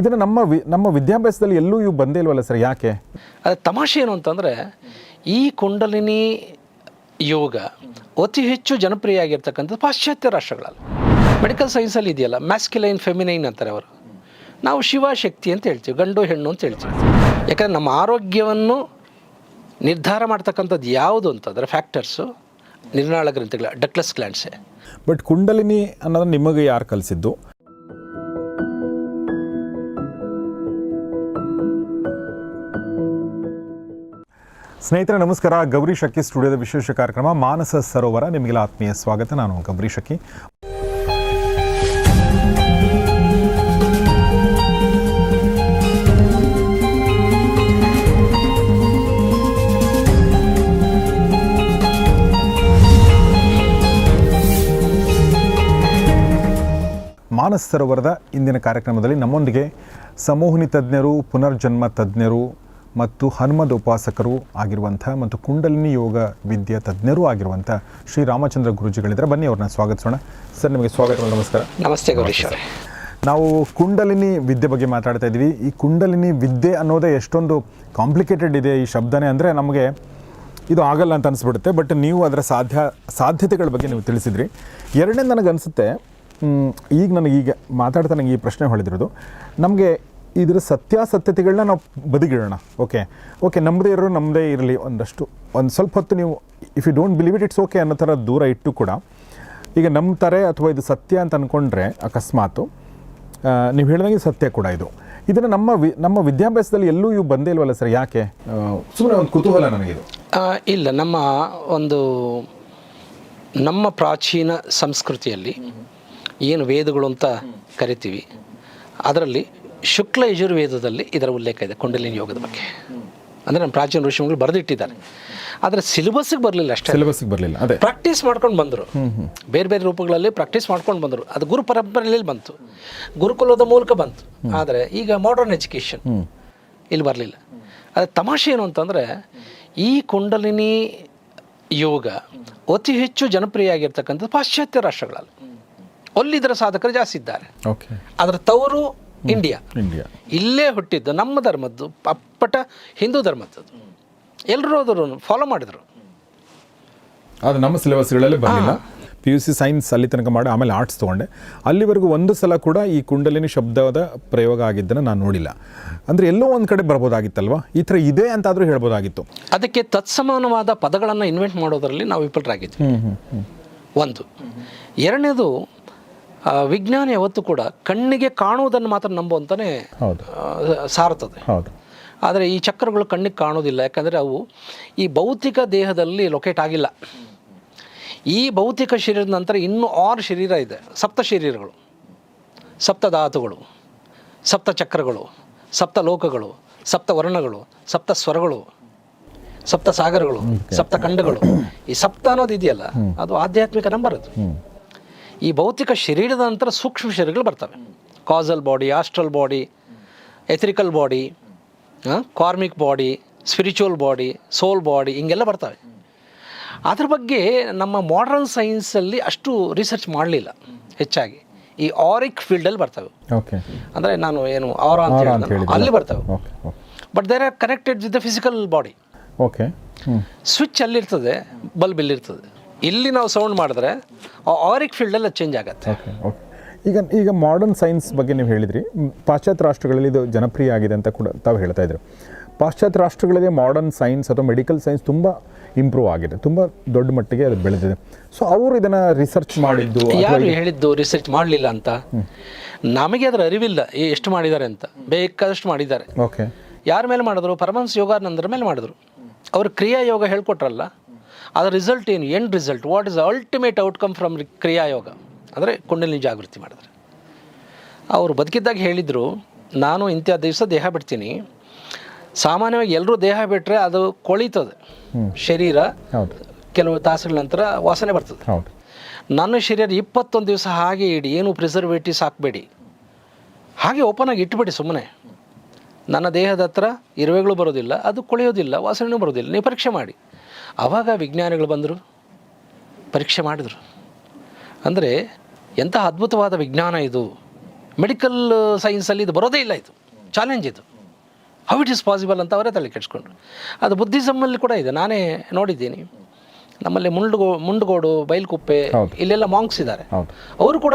ಇದನ್ನು ನಮ್ಮ ವಿ ನಮ್ಮ ವಿದ್ಯಾಭ್ಯಾಸದಲ್ಲಿ ಎಲ್ಲೂ ಇವು ಬಂದೇ ಇಲ್ವಲ್ಲ ಸರ್ ಯಾಕೆ? ಅದು ತಮಾಷೆ ಏನು ಅಂತಂದರೆ ಈ ಕುಂಡಲಿನಿ ಯೋಗ ಅತಿ ಹೆಚ್ಚು ಜನಪ್ರಿಯ ಆಗಿರ್ತಕ್ಕಂಥದ್ದು ಪಾಶ್ಚಾತ್ಯ ರಾಷ್ಟ್ರಗಳಲ್ಲಿ. ಮೆಡಿಕಲ್ ಸೈನ್ಸಲ್ಲಿ ಇದೆಯಲ್ಲ ಮ್ಯಾಸ್ಕ್ಯುಲೈನ್ ಫೆಮಿನೈನ್ ಅಂತಾರೆ ಅವರು. ನಾವು ಶಿವಶಕ್ತಿ ಅಂತ ಹೇಳ್ತೀವಿ ಗಂಡು ಹೆಣ್ಣು ಅಂತ ಹೇಳ್ತೀವಿ. ಯಾಕಂದರೆ ನಮ್ಮ ಆರೋಗ್ಯವನ್ನು ನಿರ್ಧಾರ ಮಾಡ್ತಕ್ಕಂಥದ್ದು ಯಾವುದು ಅಂತಂದರೆ ಫ್ಯಾಕ್ಟರ್ಸು ನಿರ್ನಾಳ ಗ್ರಂಥಿಗಳ ಡಕ್ಲಸ್ ಗ್ಲ್ಯಾಂಡ್ಸೆ ಬಟ್ ಕುಂಡಲಿನಿ ಅನ್ನೋದು ನಿಮಗೆ ಯಾರು ಕಲಿಸಿದ್ದು? ಸ್ನೇಹಿತರೆ, ನಮಸ್ಕಾರ. ಗೌರಿ ಶಕ್ಕಿ ಸ್ಟುಡಿಯೋದ ವಿಶೇಷ ಕಾರ್ಯಕ್ರಮ ಮಾನಸ ಸರೋವರ. ನಿಮಗೆಲ್ಲ ಆತ್ಮೀಯ ಸ್ವಾಗತ. ನಾನು ಗೌರಿ ಶಕ್ಕಿ ಮಾನಸ ಸರೋವರದ ಇಂದಿನ ಕಾರ್ಯಕ್ರಮದಲ್ಲಿ ನಮ್ಮೊಂದಿಗೆ ಸಮೂಹನಿ ತಜ್ಞರು, ಪುನರ್ಜನ್ಮ ತಜ್ಞರು ಮತ್ತು ಹನುಮದ ಉಪಾಸಕರು ಆಗಿರುವಂಥ ಮತ್ತು ಕುಂಡಲಿನಿ ಯೋಗ ವಿದ್ಯೆ ತಜ್ಞರೂ ಆಗಿರುವಂಥ ಶ್ರೀ ರಾಮಚಂದ್ರ ಗುರುಜಿಗಳಿದ್ದಾರೆ ಬನ್ನಿ ಅವ್ರನ್ನ ಸ್ವಾಗತಿಸೋಣ. ಸರ್ ನಿಮಗೆ ಸ್ವಾಗತ ನಮಸ್ಕಾರ. ನಮಸ್ತೆ ಗೌರೀಶ್ ಅವರೇ ನಾವು ಕುಂಡಲಿನಿ ವಿದ್ಯೆ ಬಗ್ಗೆ ಮಾತಾಡ್ತಾ ಇದ್ದೀವಿ. ಈ ಕುಂಡಲಿನಿ ವಿದ್ಯೆ ಅನ್ನೋದೇ ಎಷ್ಟೊಂದು ಕಾಂಪ್ಲಿಕೇಟೆಡ್ ಇದೆ ಈ ಶಬ್ದನೇ ಅಂದರೆ ನಮಗೆ ಇದು ಆಗಲ್ಲ ಅಂತ ಅನಿಸ್ಬಿಡುತ್ತೆ. ಬಟ್ ನೀವು ಅದರ ಸಾಧ್ಯ ಸಾಧ್ಯತೆಗಳ ಬಗ್ಗೆ ನೀವು ತಿಳಿಸಿದ್ರಿ. ಎರಡನೇ ನನಗನ್ಸುತ್ತೆ ಅನಿಸುತ್ತೆ ಈಗ ನನಗೀಗ ಈಗ ಮಾತಾಡ್ತಾ ನನಗೆ ಈ ಪ್ರಶ್ನೆ ಹೊಳೆದಿರೋದು. ನಮಗೆ ಇದರ ಸತ್ಯಾಸತ್ಯತೆಗಳನ್ನ ನಾವು ಬದಿಗಿಡೋಣ. ಓಕೆ ಓಕೆ ನಮ್ಮದೇ ಇರೋ ನಮ್ಮದೇ ಇರಲಿ ಒಂದಷ್ಟು. ಒಂದು ಸ್ವಲ್ಪ ಹೊತ್ತು ನೀವು if you don't believe it it's okay ಅನ್ನೋ ಥರ ದೂರ ಇಟ್ಟು ಕೂಡ ಈಗ ನಂಬ್ತಾರೆ ಅಥವಾ ಇದು ಸತ್ಯ ಅಂತ ಅಂದ್ಕೊಂಡ್ರೆ ಅಕಸ್ಮಾತು ನೀವು ಹೇಳಿದಂಗೆ ಸತ್ಯ ಕೂಡ ಇದು. ಇದನ್ನು ನಮ್ಮ ವಿ ನಮ್ಮ ವಿದ್ಯಾಭ್ಯಾಸದಲ್ಲಿ ಎಲ್ಲೂ ಇವು ಬಂದೇ ಇಲ್ವಲ್ಲ ಸರ್? ಯಾಕೆ? ಸುಮ್ಮನೆ ಒಂದು ಕುತೂಹಲ ನನಗೆ ಇದು. ಇಲ್ಲ ನಮ್ಮ ಒಂದು ನಮ್ಮ ಪ್ರಾಚೀನ ಸಂಸ್ಕೃತಿಯಲ್ಲಿ ಏನು ವೇದಗಳು ಅಂತ ಕರಿತೀವಿ. ಅದರಲ್ಲಿ ಶುಕ್ಲ ಯಜುರ್ವೇದದಲ್ಲಿ ಇದರ ಉಲ್ಲೇಖ ಇದೆ ಕುಂಡಲಿನಿ ಯೋಗದ ಬಗ್ಗೆ. ಅಂದರೆ ನಮ್ಮ ಪ್ರಾಚೀನ ಋಷಿಗಳು ಬರೆದಿಟ್ಟಿದ್ದಾರೆ. ಆದರೆ ಸಿಲೆಬಸ್ಸಿಗೆ ಬರಲಿಲ್ಲ ಅಷ್ಟೇ. ಸಿಲೆಬಸ್ಸಿಗೆ ಬರಲಿಲ್ಲ ಅದೇ. ಪ್ರಾಕ್ಟೀಸ್ ಮಾಡ್ಕೊಂಡು ಬಂದರು. ಬೇರೆ ಬೇರೆ ರೂಪಗಳಲ್ಲಿ ಪ್ರಾಕ್ಟೀಸ್ ಮಾಡ್ಕೊಂಡು ಬಂದರು. ಅದು ಗುರು ಪರಂಪರೆಯಲ್ಲಿ ಬಂತು. ಗುರುಕುಲದ ಮೂಲಕ ಬಂತು. ಆದರೆ ಈಗ ಮಾಡರ್ನ್ ಎಜುಕೇಷನ್ ಇಲ್ಲಿ ಬರಲಿಲ್ಲ. ಅದು ತಮಾಷೆ ಏನು ಅಂತಂದರೆ ಈ ಕುಂಡಲಿನಿ ಯೋಗ ಅತಿ ಹೆಚ್ಚು ಜನಪ್ರಿಯ ಆಗಿರ್ತಕ್ಕಂಥದ್ದು ಪಾಶ್ಚಾತ್ಯ ರಾಷ್ಟ್ರಗಳಲ್ಲಿ. ಅಲ್ಲಿ ಇದರ ಸಾಧಕರು ಜಾಸ್ತಿ ಇದ್ದಾರೆ. ಓಕೆ ಅದರ ತವರು ಇಂಡಿಯಾ. ಇಂಡಿಯಾ. ಇಲ್ಲೇ ಹುಟ್ಟಿದ್ದು ನಮ್ಮ ಧರ್ಮದ್ದು ಅಪ್ಪಟ ಹಿಂದೂ ಧರ್ಮದ್ದು. ಎಲ್ಲರೂ ಅದನ್ನು ಫಾಲೋ ಮಾಡಿದರು. ಅದು ನಮ್ಮ ಸಿಲೆಬಸ್ಗಳಲ್ಲಿ ಬರಲಿಲ್ಲ ಪಿ ಯು ಸಿ ಸೈನ್ಸ್ ಅಲ್ಲಿ ತನಕ ಮಾಡಿ ಆಮೇಲೆ ಆರ್ಟ್ಸ್ ತೊಗೊಂಡೆ. ಅಲ್ಲಿವರೆಗೂ ಒಂದು ಸಲ ಕೂಡ ಈ ಕುಂಡಲಿನಿ ಶಬ್ದದ ಪ್ರಯೋಗ ಆಗಿದ್ದನ್ನು ನಾನು ನೋಡಿಲ್ಲ. ಅಂದರೆ ಎಲ್ಲೋ ಒಂದು ಕಡೆ ಬರ್ಬೋದಾಗಿತ್ತಲ್ವಾ? ಈ ಥರ ಇದೆ ಅಂತಾದರೂ ಹೇಳ್ಬೋದಾಗಿತ್ತು. ಅದಕ್ಕೆ ತತ್ಸಮಾನವಾದ ಪದಗಳನ್ನು ಇನ್ವೆಂಟ್ ಮಾಡೋದರಲ್ಲಿ ನಾವು ವಿಫಲರಾಗಿದ್ವಿ. ಒಂದು. ಎರಡನೇದು ವಿಜ್ಞಾನ ಯಾವತ್ತು ಕೂಡ ಕಣ್ಣಿಗೆ ಕಾಣುವುದನ್ನು ಮಾತ್ರ ನಂಬುವಂತಾನೆ ಸಾರುತ್ತದೆ. ಆದರೆ ಈ ಚಕ್ರಗಳು ಕಣ್ಣಿಗೆ ಕಾಣೋದಿಲ್ಲ ಯಾಕಂದರೆ ಅವು ಈ ಭೌತಿಕ ದೇಹದಲ್ಲಿ ಲೊಕೇಟ್ ಆಗಿಲ್ಲ. ಈ ಭೌತಿಕ ಶರೀರದ ನಂತರ ಇನ್ನೂ ಆರು ಶರೀರ ಇದೆ. ಸಪ್ತ ಶರೀರಗಳು ಸಪ್ತ ಧಾತುಗಳು ಸಪ್ತ ಚಕ್ರಗಳು ಸಪ್ತ ಲೋಕಗಳು ಸಪ್ತ ವರ್ಣಗಳು ಸಪ್ತ ಸ್ವರಗಳು ಸಪ್ತ ಸಾಗರಗಳು ಸಪ್ತ ಖಂಡಗಳು. ಈ ಸಪ್ತ ಅನ್ನೋದು ಇದೆಯಲ್ಲ ಅದು ಆಧ್ಯಾತ್ಮಿಕ ನಂಬರ್ ಅದು ಈ ಭೌತಿಕ ಶರೀರದ ನಂತರ ಸೂಕ್ಷ್ಮ ಶರೀರಗಳು ಬರ್ತವೆ. Causal body astral body etheric body karmic body spiritual body soul body ಹಿಂಗೆಲ್ಲ ಬರ್ತವೆ. ಅದ್ರ ಬಗ್ಗೆ ನಮ್ಮ ಮಾಡರ್ನ್ ಸೈನ್ಸಲ್ಲಿ ಅಷ್ಟು ರಿಸರ್ಚ್ ಮಾಡಲಿಲ್ಲ ಹೆಚ್ಚಾಗಿ. ಈ ಆರಿಕ್ ಫೀಲ್ಡಲ್ಲಿ ಬರ್ತವೆ. ಓಕೆ ಅಂದರೆ ನಾನು ಏನು ಆರ ಅಂತ ಅಲ್ಲಿ ಬರ್ತವೆ. But there are connected with the physical body okay switch ಅಲ್ಲಿರ್ತದೆ bulb ಇಲ್ಲಿರ್ತದೆ ಇಲ್ಲಿ ನಾವು ಸೌಂಡ್ ಮಾಡಿದ್ರೆ ಆ ಆರಿಕ್ ಫೀಲ್ಡಲ್ಲಿ ಚೇಂಜ್ ಆಗುತ್ತೆ. ಓಕೆ ಈಗ ಈಗ ಮಾಡರ್ನ್ ಸೈನ್ಸ್ ಬಗ್ಗೆ ನೀವು ಹೇಳಿದ್ರಿ. ಪಾಶ್ಚಾತ್ಯ ರಾಷ್ಟ್ರಗಳಲ್ಲಿ ಇದು ಜನಪ್ರಿಯ ಆಗಿದೆ ಅಂತ ಕೂಡ ತಾವು ಹೇಳ್ತಾ ಇದ್ರು. ಪಾಶ್ಚಾತ್ಯ ರಾಷ್ಟ್ರಗಳಿಗೆ ಮಾಡರ್ನ್ ಸೈನ್ಸ್ ಅಥವಾ ಮೆಡಿಕಲ್ ಸೈನ್ಸ್ ತುಂಬ ಇಂಪ್ರೂವ್ ಆಗಿದೆ. ತುಂಬ ದೊಡ್ಡ ಮಟ್ಟಿಗೆ ಅದು ಬೆಳೆದಿದೆ. ಸೊ ಅವರು ಇದನ್ನು ರಿಸರ್ಚ್ ಮಾಡಿದ್ದು ಯಾರು ಹೇಳಿದ್ದು ರಿಸರ್ಚ್ ಮಾಡಲಿಲ್ಲ ಅಂತ? ನಮಗೆ ಅದರ ಅರಿವಿಲ್ಲ. ಎಷ್ಟು ಮಾಡಿದ್ದಾರೆ ಅಂತ. ಬೇಕಾದಷ್ಟು ಮಾಡಿದ್ದಾರೆ. ಓಕೆ ಯಾರ ಮೇಲೆ ಮಾಡಿದ್ರು? ಪರಮಹಂಸ ಯೋಗಾನಂದರ ಮೇಲೆ ಮಾಡಿದ್ರು. ಅವರು ಕ್ರಿಯಾ ಯೋಗ ಹೇಳ್ಕೊಟ್ರಲ್ಲ. ಅದರ ರಿಸಲ್ಟ್ ಏನು? End result what is ultimate outcome from Kriya Yoga ಅಂದರೆ ಕುಂಡಲಿನಿ ಜಾಗೃತಿ ಮಾಡಿದ್ರೆ. ಅವರು ಬದುಕಿದ್ದಾಗ ಹೇಳಿದರು ನಾನು ಇಂಥ ದಿವಸ ದೇಹ ಬಿಡ್ತೀನಿ. ಸಾಮಾನ್ಯವಾಗಿ ಎಲ್ಲರೂ ದೇಹ ಬಿಟ್ಟರೆ ಅದು ಕೊಳಿತದೆ. ಶರೀರ ಕೆಲವು ತಾಸುಗಳ ನಂತರ ವಾಸನೆ ಬರ್ತದೆ. ನನ್ನ ಶರೀರ ಇಪ್ಪತ್ತೊಂದು ದಿವಸ ಹಾಗೆ ಇಡಿ ಏನು ಪ್ರಿಸರ್ವೇಟಿವ್ಸ್ ಹಾಕಬೇಡಿ. ಹಾಗೆ ಓಪನ್ ಆಗಿ ಇಟ್ಬಿಡಿ ಸುಮ್ಮನೆ ನನ್ನ ದೇಹದ ಹತ್ರ ಇರುವೆಗಳು ಬರೋದಿಲ್ಲ ಅದು ಕೊಳೆಯೋದಿಲ್ಲ ವಾಸನೆಯೂ ಬರೋದಿಲ್ಲ. ನೀವು ಪರೀಕ್ಷೆ ಮಾಡಿ. ಆವಾಗ ವಿಜ್ಞಾನಿಗಳು ಬಂದರು ಪರೀಕ್ಷೆ ಮಾಡಿದರು. ಅಂದರೆ ಎಂಥ ಅದ್ಭುತವಾದ ವಿಜ್ಞಾನ ಇದು. ಮೆಡಿಕಲ್ ಸೈನ್ಸಲ್ಲಿ ಇದು ಬರೋದೇ ಇಲ್ಲ ಇದು. ಚಾಲೆಂಜ್ ಇದು. ಹೌ ಇಟ್ ಈಸ್ ಪಾಸಿಬಲ್ ಅಂತ ಅವರೇ ತಲೆ ಕೆಡಿಸ್ಕೊಂಡ್ರು. ಅದು ಬುದ್ಧಿಸಮ್ಮಲ್ಲಿ ಕೂಡ ಇದೆ. ನಾನೇ ನೋಡಿದ್ದೀನಿ. ನಮ್ಮಲ್ಲಿ ಮುಂಡ್ಗೋ ಮುಂಡ್ಗೋಡು ಬೈಲ್ಕುಪ್ಪೆ ಇಲ್ಲೆಲ್ಲ ಮಾಂಕ್ಸ್ ಇದ್ದಾರೆ. ಅವರು ಕೂಡ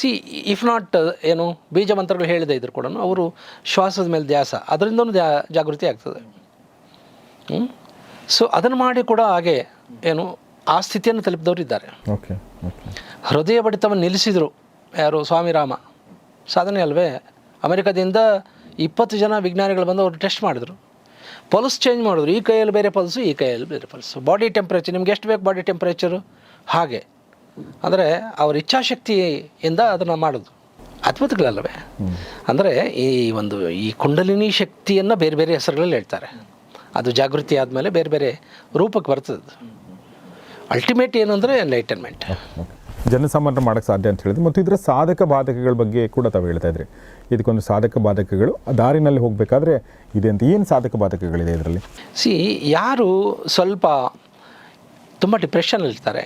ಸಿ ಇಫ್ ನಾಟ್ ಏನು ಬೀಜ ಮಂತ್ರಗಳು ಹೇಳಿದೆ ಇದ್ರು ಕೂಡ ಅವರು ಶ್ವಾಸದ ಮೇಲೆ ಧ್ಯಾಸ ಅದರಿಂದನೂ ದ್ಯಾ ಜಾಗೃತಿ ಆಗ್ತದೆ. ಸೊ ಅದನ್ನು ಮಾಡಿ ಕೂಡ ಹಾಗೆ ಏನು ಆ ಸ್ಥಿತಿಯನ್ನು ತಲುಪಿದವರು ಇದ್ದಾರೆ. ಹೃದಯ ಬಡಿತವನ್ನು ನಿಲ್ಲಿಸಿದರು ಯಾರು ಸ್ವಾಮಿ ರಾಮ. ಸಾಧನೆ ಅಲ್ವೇ? ಅಮೆರಿಕದಿಂದ ಇಪ್ಪತ್ತು ಜನ ವಿಜ್ಞಾನಿಗಳು ಬಂದು ಅವರು ಟೆಸ್ಟ್ ಮಾಡಿದ್ರು. ಪಲ್ಸ್ ಚೇಂಜ್ ಮಾಡಿದ್ರು. ಈ ಕೈಯಲ್ಲಿ ಬೇರೆ ಪಲ್ಸು ಈ ಕೈಯಲ್ಲಿ ಬೇರೆ ಪಲ್ಸು ಬಾಡಿ ಟೆಂಪ್ರೇಚರ್ ನಿಮ್ಗೆ ಎಷ್ಟು ಬೇಕು ಬಾಡಿ ಟೆಂಪ್ರೇಚರು ಹಾಗೆ. ಅಂದರೆ ಅವ್ರ ಇಚ್ಛಾಶಕ್ತಿಯಿಂದ ಅದನ್ನು ಮಾಡೋದು. ಅದ್ಭುತಗಳಲ್ಲವೇ? ಅಂದರೆ ಈ ಒಂದು ಈ ಕುಂಡಲಿನಿ ಶಕ್ತಿಯನ್ನು ಬೇರೆ ಬೇರೆ ಹೆಸರುಗಳಲ್ಲಿ ಹೇಳ್ತಾರೆ. ಅದು ಜಾಗೃತಿ ಆದಮೇಲೆ ಬೇರೆ ಬೇರೆ ರೂಪಕ್ಕೆ ಬರ್ತದೆ ಅಲ್ಟಿಮೇಟ್ ಅಲ್ಟಿಮೇಟ್ ಏನಂದರೆ ಎನ್ಲೈಟನ್ಮೆಂಟ್ ಜನಸಾಮಾನ್ಯ ಜನಸಾಮಾನ್ಯರು ಮಾಡೋಕ್ಕೆ ಸಾಧ್ಯ ಅಂತ ಹೇಳಿದ್ರು ಮತ್ತು ಇದರ ಸಾಧಕ ಬಾಧಕಗಳ ಬಗ್ಗೆ ಕೂಡ ತಾವು ಹೇಳ್ತಾ ಇದ್ರಿ. ಇದಕ್ಕೊಂದು ಸಾಧಕ ಬಾಧಕಗಳು ದಾರಿನಲ್ಲಿ ಹೋಗಬೇಕಾದ್ರೆ ಇದೆ ಅಂತ ಏನು ಸಾಧಕ ಬಾಧಕಗಳಿದೆ ಇದರಲ್ಲಿ? ಸಿ ಯಾರು ಸ್ವಲ್ಪ ತುಂಬ ಡಿಪ್ರೆಷನಲ್ಲಿರ್ತಾರೆ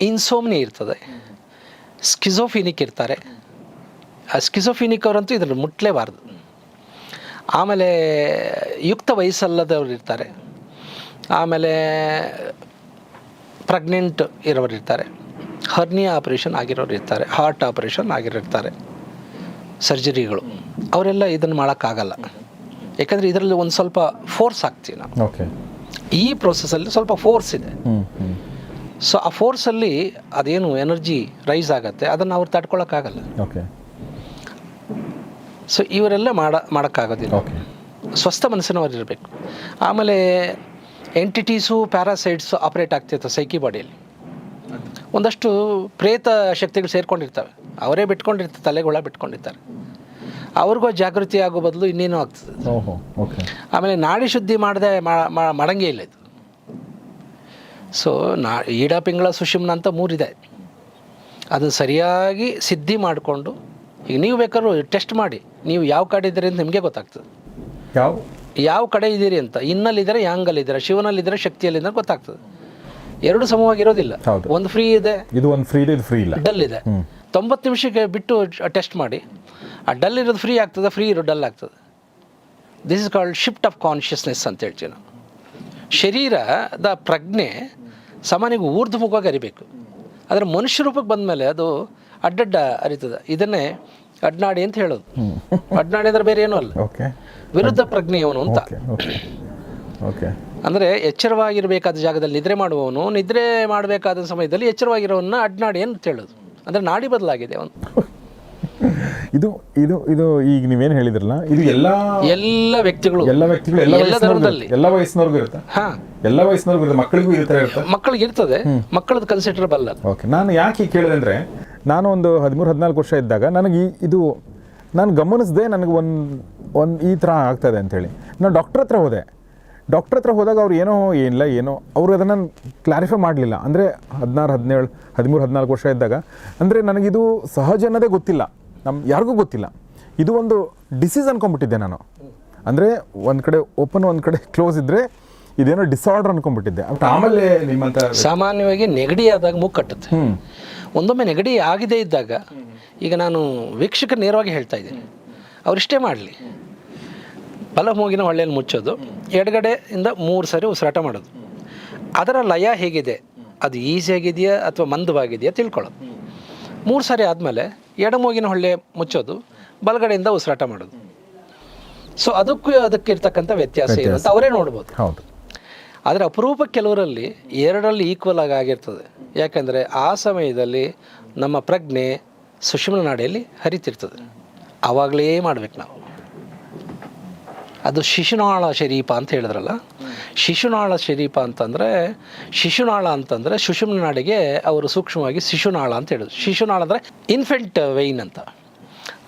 ಇನ್ಸೋಮ್ನಿ ಇರ್ತದೆ. ಸ್ಕಿಜೋಫಿನಿಕ್ ಇರ್ತಾರೆ. ಆ ಸ್ಕಿಜೋಫಿನಿಕ್ ಅವರಂತೂ ಇದ್ರಲ್ಲಿ ಮುಟ್ಲೇಬಾರ್ದು. ಆಮೇಲೆ ಯುಕ್ತ ವಯಸ್ಸಲ್ಲದವ್ರು ಇರ್ತಾರೆ. ಆಮೇಲೆ ಪ್ರೆಗ್ನೆಂಟ್ ಇರೋರು ಇರ್ತಾರೆ. ಹರ್ನಿಯಾ ಆಪ್ರೇಷನ್ ಆಗಿರೋರು ಇರ್ತಾರೆ. ಹಾರ್ಟ್ ಆಪ್ರೇಷನ್ ಆಗಿರೋರ್ತಾರೆ ಸರ್ಜರಿಗಳು ಅವರೆಲ್ಲ ಇದನ್ನು ಮಾಡೋಕ್ಕಾಗಲ್ಲ. ಯಾಕಂದರೆ ಇದರಲ್ಲಿ ಒಂದು ಸ್ವಲ್ಪ ಫೋರ್ಸ್ ಆಗ್ತೀವಿ ನಾವು. ಈ ಪ್ರೊಸೆಸಲ್ಲಿ ಸ್ವಲ್ಪ ಫೋರ್ಸ್ ಇದೆ. ಸೊ ಆ ಫೋರ್ಸಲ್ಲಿ ಅದೇನು ಎನರ್ಜಿ ರೈಸ್ ಆಗುತ್ತೆ ಅದನ್ನು ಅವ್ರು ತಡ್ಕೊಳಕ್ಕಾಗಲ್ಲ. ಓಕೆ ಸೊ ಇವರೆಲ್ಲ ಮಾಡ ಮಾಡೋಕ್ಕಾಗೋದಿಲ್ಲ. ಓಕೆ ಸ್ವಸ್ಥ ಮನಸ್ಸಿನವರು ಇರಬೇಕು. ಆಮೇಲೆ ಎಂಟಿಟೀಸು ಪ್ಯಾರಾಸೈಟ್ಸು ಆಪ್ರೇಟ್ ಆಗ್ತಿರ್ತವೆ ಸೈಕಿ ಬಾಡಿಯಲ್ಲಿ ಒಂದಷ್ಟು ಪ್ರೇತ ಶಕ್ತಿಗಳು ಸೇರ್ಕೊಂಡಿರ್ತವೆ. ಅವರೇ ಬಿಟ್ಕೊಂಡಿರ್ತಾರೆ ತಲೆಗೊಳ ಬಿಟ್ಕೊಂಡಿರ್ತಾರೆ. ಅವ್ರಿಗೂ ಜಾಗೃತಿ ಆಗೋ ಬದಲು ಇನ್ನೇನೋ ಆಗ್ತದೆ. ಆಮೇಲೆ ನಾಡಿ ಶುದ್ಧಿ ಮಾಡದೆ ಮಾಡಂಗೇ ಇಲ್ಲ ಇದು. ಸೊ ನಾ ಈಡಾ ಪಿಂಗಳ ಸುಷಿಮ್ನ ಅಂತ ಮೂರಿದೆ. ಅದು ಸರಿಯಾಗಿ ಸಿದ್ಧಿ ಮಾಡಿಕೊಂಡು ಈಗ ನೀವು ಬೇಕಾದ್ರೂ ಟೆಸ್ಟ್ ಮಾಡಿ ನೀವು ಯಾವ ಕಡೆ ಇದ್ದೀರಿ ಅಂತ ನಿಮಗೆ ಗೊತ್ತಾಗ್ತದೆ. ಯಾವ? ಯಾವ ಕಡೆ ಇದ್ದೀರಿ ಅಂತ ಇನ್ನಲ್ಲಿದ್ದಾರೆ ಶಿವನಲ್ಲಿದ್ದರೆ ಶಕ್ತಿಯಲ್ಲಿ ಶಕ್ತಿಯಲ್ಲಿದ್ದಾರೆ ಗೊತ್ತಾಗ್ತದೆ. ಎರಡು ಸಮವಾಗಿರೋದಿಲ್ಲ. ಒಂದು ಫ್ರೀ ಇದೆ. ಇದು ಒಂದು ಫ್ರೀ ಇದೆ ಇದು ಫ್ರೀ ಇಲ್ಲ. ಡಲ್ ಇದೆ. ತೊಂಬತ್ತು ನಿಮಿಷಕ್ಕೆ ಬಿಟ್ಟು ಟೆಸ್ಟ್ ಮಾಡಿ ಆ ಡಲ್ ಇರೋದು ಫ್ರೀ ಆಗ್ತದೆ ಫ್ರೀ ಇರೋ ಡಲ್ ಆಗ್ತದೆ. This is called shift of consciousness ಅಂತ ಹೇಳ್ತೀವಿ ನಾವು. ಶರೀರದ ಪ್ರಜ್ಞೆ ಸಾಮಾನ್ಯವಾಗಿ ಊರ್ಧ್ವಮುಖವಾಗಿ ಅರಿಬೇಕು. ಆದರೆ ಮನುಷ್ಯ ರೂಪಕ್ಕೆ ಬಂದಮೇಲೆ ಅದು ಅಡ್ಡಡ್ಡ ಅರಿತದೆ. ಇದನ್ನೇ ಅಡ್ನಾಡಿ ಅಂತ ಹೇಳೋದು. ಅಡ್ನಾಡಿ ಅಂದ್ರೆ ಬೇರೆ ಏನೂ ಅಲ್ಲ. ಓಕೆ. ವಿರುದ್ಧ ಪ್ರಜ್ಞೆಯವನು ಅಂತ. ಅಂದರೆ ಎಚ್ಚರವಾಗಿರಬೇಕಾದ ಜಾಗದಲ್ಲಿ ನಿದ್ರೆ ಮಾಡುವವನು ನಿದ್ರೆ ಮಾಡಬೇಕಾದ ಸಮಯದಲ್ಲಿ ಎಚ್ಚರವಾಗಿರೋವನ್ನ ಅಡ್ನಾಡಿ ಅಂತ ಹೇಳೋದು. ಅಂದರೆ ನಾಡಿ ಬದಲಾಗಿದೆ ಅವನು. ಇದು ಇದು ಇದು ಈಗ ನೀವೇನು ಹೇಳಿದ್ರಲ್ಲ ಇದು ಎಲ್ಲ ಎಲ್ಲ ವ್ಯಕ್ತಿಗಳು. ಎಲ್ಲ ವ್ಯಕ್ತಿಗಳು ಎಲ್ಲ ಧರ್ಮದಲ್ಲಿ. ಎಲ್ಲ ವಯಸ್ಸಿನವ್ರಿಗೂ ಇರುತ್ತೆ. ಹಾಂ. ಎಲ್ಲ ವಯಸ್ಸಿನವ್ರಿಗೂ ಇರುತ್ತೆ. ಮಕ್ಕಳಿಗೂ ಇರುತ್ತೆ. ಮಕ್ಕಳಿಗೆ ಇರ್ತದೆ. ಮಕ್ಕಳದ್ದು ಕನ್ಸಿಡರಬಲ್ ಅಲ್ಲ ಓಕೆ ನಾನು ಯಾಕೆ ಕೇಳಿದೆ ಅಂದರೆ ನಾನು ಒಂದು ಹದಿಮೂರು ಹದಿನಾಲ್ಕು ವರ್ಷ ಇದ್ದಾಗ ನನಗೆ ಈ ಇದು ನಾನು ಗಮನಿಸಿದೆ ನನಗೆ ಒಂದು ಒಂದು ಈ ಥರ ಆಗ್ತದೆ ಅಂಥೇಳಿ ನಾನು ಡಾಕ್ಟ್ರ್ ಹತ್ರ ಹೋದೆ. ಡಾಕ್ಟ್ರ್ ಹತ್ರ ಹೋದಾಗ ಅವ್ರು ಏನೋ ಏನಿಲ್ಲ ಏನೋ ಅವರು ಅದನ್ನು ಕ್ಲಾರಿಫೈ ಮಾಡಲಿಲ್ಲ. ಅಂದರೆ ಹದಿನಾರು ಹದಿನೇಳು ಹದಿಮೂರು ಹದಿನಾಲ್ಕು ವರ್ಷ ಇದ್ದಾಗ. ಅಂದರೆ ನನಗಿದು ಸಹಜ ಅನ್ನೋದೇ ಗೊತ್ತಿಲ್ಲ. ನಮ್ಮ ಯಾರಿಗೂ ಗೊತ್ತಿಲ್ಲ. ಇದು ಒಂದು ಡಿಸೀಸ್ ಅನ್ಕೊಂಡ್ಬಿಟ್ಟಿದ್ದೆ ನಾನು. ಅಂದರೆ ಒಂದು ಕಡೆ ಓಪನ್ ಒಂದು ಕಡೆ ಕ್ಲೋಸ್ ಇದ್ದರೆ ಇದೇನೋ ಡಿಸಾರ್ಡರ್ ಅನ್ಕೊಂಡ್ಬಿಟ್ಟಿದ್ದೆ. ಬಟ್ ಆಮೇಲೆ ನಿಮ್ಮಂತ ಸಾಮಾನ್ಯವಾಗಿ ನೆಗಡಿ ಆದಾಗ ಮೂಗು ಕಟ್ಟುತ್ತೆ. ಒಂದೊಮ್ಮೆ ನೆಗಡಿ ಆಗಿದೆ ಇದ್ದಾಗ ಈಗ ನಾನು ವೀಕ್ಷಕ ನೇರವಾಗಿ ಹೇಳ್ತಾ ಇದ್ದೀನಿ. ಅವರಿಷ್ಟೇ ಮಾಡಲಿ. ಬಲ ಮೂಗಿನ ಹೊಳ್ಳೆಯಲ್ಲಿ ಮುಚ್ಚೋದು. ಎಡಗಡೆಯಿಂದ ಮೂರು ಸಾರಿ ಉಸಿರಾಟ ಮಾಡೋದು. ಅದರ ಲಯ ಹೇಗಿದೆ? ಅದು ಈಸಿಯಾಗಿದೆಯಾ ಅಥವಾ ಮಂದವಾಗಿದೆಯಾ ತಿಳ್ಕೊಳ್ಳೋದು. ಮೂರು ಸಾರಿ ಆದಮೇಲೆ ಎಡಮೂಗಿನ ಹೊಳ್ಳೆ ಮುಚ್ಚೋದು ಬಲಗಡೆಯಿಂದ ಉಸಿರಾಟ ಮಾಡೋದು. ಸೊ ಅದಕ್ಕೂ ಅದಕ್ಕೆ ಇರ್ತಕ್ಕಂಥ ವ್ಯತ್ಯಾಸ ಏನು ಅಂತ ಅವರೇ ನೋಡ್ಬೋದು. ಆದರೆ ಅಪರೂಪ ಕೆಲವರಲ್ಲಿ ಎರಡರಲ್ಲಿ ಈಕ್ವಲ್ ಆಗಿ ಆಗಿರ್ತದೆ. ಯಾಕಂದರೆ ಆ ಸಮಯದಲ್ಲಿ ನಮ್ಮ ಪ್ರಜ್ಞೆ ಸುಷುಮ್ನ ನಾಡಿಯಲ್ಲಿ ಹರಿತಿರ್ತದೆ. ಆವಾಗಲೇ ಮಾಡ್ಬೇಕು ನಾವು. ಅದು ಶಿಶುನಾಳ ಶರೀಪ ಅಂತ ಹೇಳಿದ್ರಲ್ಲ? ಶಿಶುನಾಳ ಶರೀಪ ಅಂತಂದರೆ, ಶಿಶುನಾಳ ಅಂತಂದರೆ ನಾಡಿಗೆ ಅವರು ಸೂಕ್ಷ್ಮವಾಗಿ ಶಿಶುನಾಳ ಅಂತ ಹೇಳಿದ್ರು. ಶಿಶುನಾಳ ಅಂದರೆ ಇನ್ಫೆಂಟ್ ವೈನ್ ಅಂತ.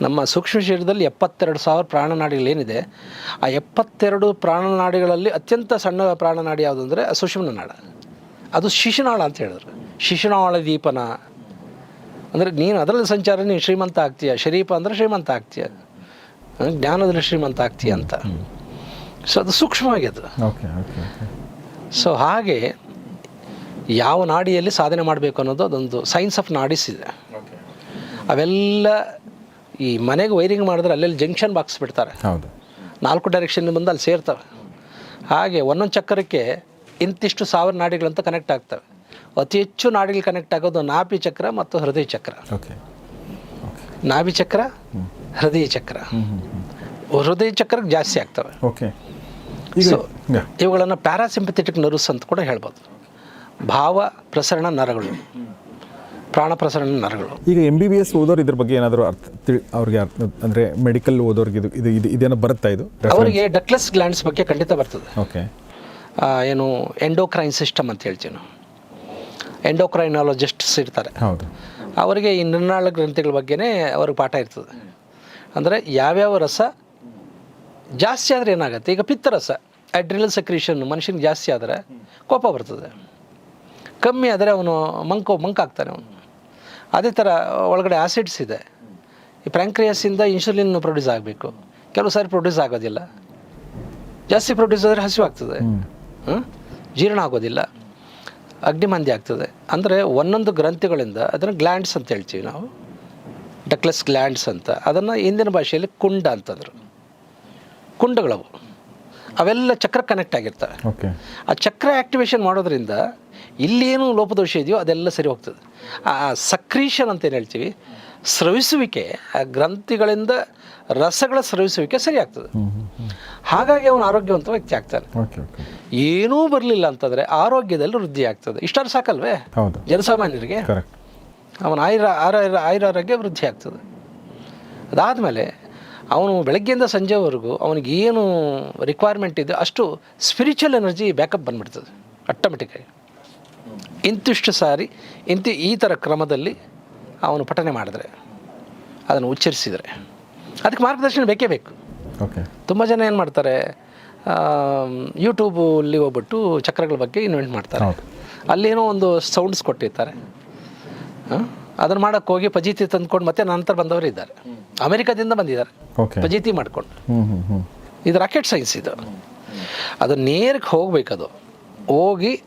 ನಮ್ಮ ಸೂಕ್ಷ್ಮ ಶರೀರದಲ್ಲಿ ಎಪ್ಪತ್ತೆರಡು ಸಾವಿರ ಪ್ರಾಣನಾಡಿಗಳೇನಿದೆ ಆ ಎಪ್ಪತ್ತೆರಡು ಪ್ರಾಣನಾಡಿಗಳಲ್ಲಿ ಅತ್ಯಂತ ಸಣ್ಣ ಪ್ರಾಣನಾಡಿ ಯಾವುದು ಅಂದರೆ ಸುಷುಮ್ನ ಅದು ಶಿಶುನಾಳ ಅಂತ ಹೇಳಿದ್ರು. ಶಿಶುನಾಳ ದೀಪನ. ಅಂದರೆ ನೀನು ಅದರಲ್ಲಿ ಸಂಚಾರ, ನೀನು ಶ್ರೀಮಂತ ಆಗ್ತೀಯ. ಶರೀಪ ಅಂದರೆ ಶ್ರೀಮಂತ ಆಗ್ತೀಯ. ಜ್ಞಾನದಲ್ಲಿ ಶ್ರೀಮಂತ ಆಗ್ತೀಯ ಅಂತ. ಸೊ ಅದು ಸೂಕ್ಷ್ಮವಾಗಿದೆ ಸೊ ಹಾಗೆ ಯಾವ ನಾಡಿಯಲ್ಲಿ ಸಾಧನೆ ಮಾಡಬೇಕು ಅನ್ನೋದು ಅದೊಂದು ಸೈನ್ಸ್ ಆಫ್ ನಾಡಿಸ್ ಇದೆ. ಅವೆಲ್ಲ ಈ ಮನೆಗೆ ವೈರಿಂಗ್ ಮಾಡಿದ್ರೆ ಅಲ್ಲೆಲ್ಲಿ ಜಂಕ್ಷನ್ ಬಾಕ್ಸ್ ಬಿಡ್ತಾರೆ. ನಾಲ್ಕು ಡೈರೆಕ್ಷನ್ ಬಂದು ಅಲ್ಲಿ ಸೇರ್ತವೆ. ಹಾಗೆ ಒಂದೊಂದು ಚಕ್ರಕ್ಕೆ ಇಂತಿಷ್ಟು ಸಾವಿರ ನಾಡಿಗಳಂತ ಕನೆಕ್ಟ್ ಆಗ್ತವೆ. ಅತಿ ಹೆಚ್ಚು ನಾಡಿಗಳು ಕನೆಕ್ಟ್ ಆಗೋದು ನಾಭಿ ಚಕ್ರ ಮತ್ತು ಹೃದಯ ಚಕ್ರ. ಓಕೆ ನಾಭಿ ಚಕ್ರ ಹೃದಯ ಚಕ್ರ. ಹೃದಯ ಚಕ್ರಕ್ಕೆ ಜಾಸ್ತಿ ಆಗ್ತವೆ. ಓಕೆ. ಸೊ ಇವುಗಳನ್ನು ಪ್ಯಾರಾಸಿಂಪಥೆಟಿಕ್ ನರ್ವ್ಸ್ ಅಂತ ಕೂಡ ಹೇಳ್ಬೋದು. ಭಾವ ಪ್ರಸರಣ ನರಗಳು. ಪ್ರಾಣ ಪ್ರಸರಣ ನರಗಳು. ಈಗ ಎಂ ಬಿ ಬಿ ಎಸ್ ಓದೋರು ಇದ್ರ ಬಗ್ಗೆ ಏನಾದರೂ ಅರ್ಥ ತಿಳಿ ಅವ್ರಿಗೆ ಅರ್ಥ ಅಂದರೆ ಮೆಡಿಕಲ್ ಓದೋರಿಗೆ ಇದು ಇದು ಇದು ಇದೇನೋ ಬರುತ್ತಾ ಇದು? ಅವರಿಗೆ ಡಕ್ಲೆಸ್ ಗ್ಲ್ಯಾಂಡ್ಸ್ ಬಗ್ಗೆ ಖಂಡಿತ ಬರ್ತದೆ. ಓಕೆ. ಏನು ಎಂಡೋಕ್ರೈನ್ ಸಿಸ್ಟಮ್ ಅಂತ ಹೇಳ್ತೀವಿ ನಾವು. ಎಂಡೋಕ್ರೈನಾಲಜಿಸ್ಟ್ಸ್ ಇರ್ತಾರೆ. ಹೌದು. ಅವರಿಗೆ ಈ ನಿರ್ನಾಳ ಗ್ರಂಥಿಗಳ ಬಗ್ಗೆನೇ ಅವ್ರಿಗೆ ಪಾಠ ಇರ್ತದೆ. ಅಂದರೆ ಯಾವ್ಯಾವ ರಸ ಜಾಸ್ತಿ ಆದರೆ ಏನಾಗುತ್ತೆ? ಈಗ ಪಿತ್ತರಸ ಅಡ್ರಿನಲ್ ಸಕ್ರೀಷನ್ ಮನುಷ್ಯನಿಗೆ ಜಾಸ್ತಿ ಆದರೆ ಕೋಪ ಬರ್ತದೆ. ಕಮ್ಮಿ ಆದರೆ ಅವನು ಮಂಕು ಮಂಕಾಗ್ತಾನೆ ಅವನು. ಅದೇ ಥರ ಒಳಗಡೆ ಆಸಿಡ್ಸ್ ಇದೆ. ಈ ಪ್ರ್ಯಾಂಕ್ರಿಯಸ್ಸಿಂದ ಇನ್ಸುಲಿನ್ ಪ್ರೊಡ್ಯೂಸ್ ಆಗಬೇಕು. ಕೆಲವು ಸಾರಿ ಪ್ರೊಡ್ಯೂಸ್ ಆಗೋದಿಲ್ಲ. ಜಾಸ್ತಿ ಪ್ರೊಡ್ಯೂಸ್ ಆದರೆ ಹಸಿವಾಗ್ತದೆ ಹ್ಞೂ ಜೀರ್ಣ ಆಗೋದಿಲ್ಲ. ಅಗ್ನಿಮಂದಿ ಆಗ್ತದೆ. ಅಂದರೆ ಒಂದೊಂದು ಗ್ರಂಥಿಗಳಿಂದ ಅದನ್ನು ಗ್ಲ್ಯಾಂಡ್ಸ್ ಅಂತ ಹೇಳ್ತೀವಿ ನಾವು. ಡಕ್ಲೆಸ್ ಗ್ಲ್ಯಾಂಡ್ಸ್ ಅಂತ. ಅದನ್ನು ಹಿಂದಿನ ಭಾಷೆಯಲ್ಲಿ ಕುಂಡ ಅಂತಂದರು. ಕುಂಡಗಳವು. ಅವೆಲ್ಲ ಚಕ್ರ ಕನೆಕ್ಟ್ ಆಗಿರ್ತವೆ. ಓಕೆ ಆ ಚಕ್ರ ಆ್ಯಕ್ಟಿವೇಶನ್ ಮಾಡೋದ್ರಿಂದ ಇಲ್ಲೇನು ಲೋಪದೋಷ ಇದೆಯೋ ಅದೆಲ್ಲ ಸರಿ ಹೋಗ್ತದೆ. ಆ ಸಕ್ರೀಷನ್ ಅಂತ ಏನು ಹೇಳ್ತೀವಿ? ಸ್ರವಿಸುವಿಕೆ ಆ ಗ್ರಂಥಿಗಳಿಂದ ರಸಗಳ ಸ್ರವಿಸುವಿಕೆ ಸರಿ ಆಗ್ತದೆ. ಹಾಗಾಗಿ ಅವನು ಆರೋಗ್ಯವಂತ ವ್ಯಕ್ತಿ ಆಗ್ತಾನೆ. ಏನೂ ಬರಲಿಲ್ಲ ಅಂತಂದರೆ ಆರೋಗ್ಯದಲ್ಲಿ ವೃದ್ಧಿ ಆಗ್ತದೆ. ಇಷ್ಟಾರು ಸಾಕಲ್ವೇ? ಜನಸಾಮಾನ್ಯರಿಗೆ? ಅವನ ಆಯುರ ಆರೋಗ್ಯ ಆಯುರಾರೋಗ್ಯ ವೃದ್ಧಿ ಆಗ್ತದೆ. ಅದಾದಮೇಲೆ ಅವನು ಬೆಳಗ್ಗೆಯಿಂದ ಸಂಜೆವರೆಗೂ ಅವನಿಗೆ ಏನು ರಿಕ್ವೈರ್ಮೆಂಟ್ ಇದೆ ಅಷ್ಟು ಸ್ಪಿರಿಚುವಲ್ ಎನರ್ಜಿ ಬ್ಯಾಕಪ್ ಬಂದ್ಬಿಡ್ತದೆ ಆಟೋಮೆಟಿಕ್ಕಾಗಿ ಇಂತಿಷ್ಟು ಸಾರಿ ಇಂತಿ ಈ ಥರ ಕ್ರಮದಲ್ಲಿ ಅವನು ಪಠನೆ ಮಾಡಿದ್ರೆ ಅದನ್ನು ಉಚ್ಚರಿಸಿದರೆ. ಅದಕ್ಕೆ ಮಾರ್ಗದರ್ಶನ ಬೇಕೇ ಬೇಕು. ಓಕೆ ತುಂಬ ಜನ ಏನು ಮಾಡ್ತಾರೆ ಯೂಟ್ಯೂಬಲ್ಲಿ ಹೋಗ್ಬಿಟ್ಟು ಚಕ್ರಗಳ ಬಗ್ಗೆ ಇನ್ವೆಂಟ್ ಮಾಡ್ತಾರೆ. ಅಲ್ಲೇನೋ ಒಂದು ಸೌಂಡ್ಸ್ ಕೊಟ್ಟಿರ್ತಾರೆ. ಅದನ್ನು ಮಾಡೋಕ್ಕೆ ಹೋಗಿ ಪಜೀತಿ ತಂದ್ಕೊಂಡು ಮತ್ತೆ ನಂತರ ಬಂದವರು ಇದ್ದಾರೆ. ಅಮೆರಿಕದಿಂದ ಬಂದಿದ್ದಾರೆ. ಪಜೀತಿ ಮಾಡ್ಕೊಂಡು. ಇದು ರಾಕೆಟ್ ಸೈನ್ಸ್ ಇದು. ಅದು ನೇರಕ್ಕೆ ಅದು ಹೋಗಿ